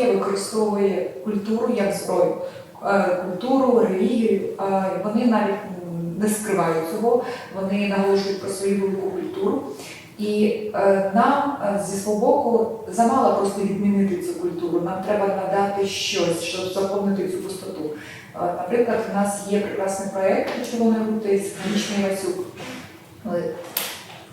Росія використовує культуру як зброю. Е, Культуру, релігію, е, вони навіть не скривають цього, вони наголошують про свою велику культуру. І е, нам зі свого боку замало просто відмінити цю культуру. Нам треба надати щось, щоб заповнити цю пустоту. Наприклад, у нас є прекрасний проєкт Червоної рути з Нічний Васюк.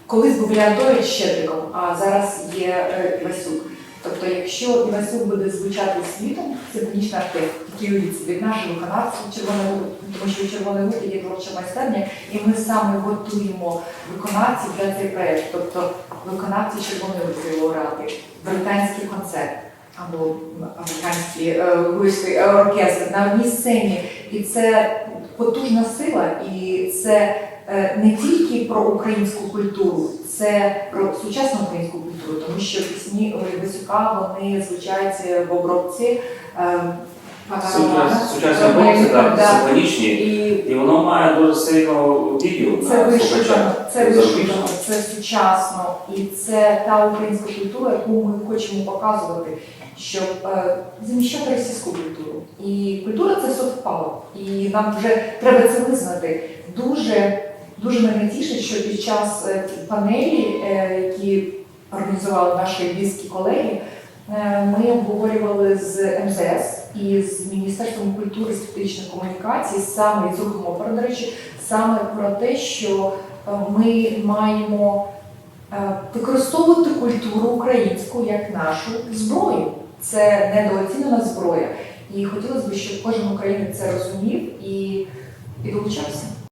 Колись був Леонтович Щедриком, а зараз є Івасюк. Тобто, якщо Івасюк буде звучати світом, панічна артист, який уявіть від наших виконавців Червоної Рути, тому що Червоної Рути є творча майстерня, і ми саме готуємо виконавців для цей проєкт. Тобто виконавці Червоної Рути лауреати, британський концерт або американський е, е, оркестр на одній сцені. І це потужна сила, і це не тільки про українську культуру, це про сучасну українську культуру, тому що пісні Васюка вони звучать в обробці. е, Сучасні обробці, так, симфонічні. І воно має дуже сильну дію це вишукано, це вишукано, це сучасно, і це та українська культура, яку ми хочемо показувати, щоб е, заміщати російську культуру. І культура це совпало. І нам вже треба це визнати. Дуже дуже мене тішить, що під час е, панелі, е, які організували наші львівські колеги, е, ми обговорювали з МЗС і з Міністерством культури і стратегічних комунікацій, саме з рухом опера, до речі, саме про те, що ми маємо використовувати культуру українську як нашу зброю. Це недооцінена зброя. І хотілося б, щоб кожен українець це розумів і долучався.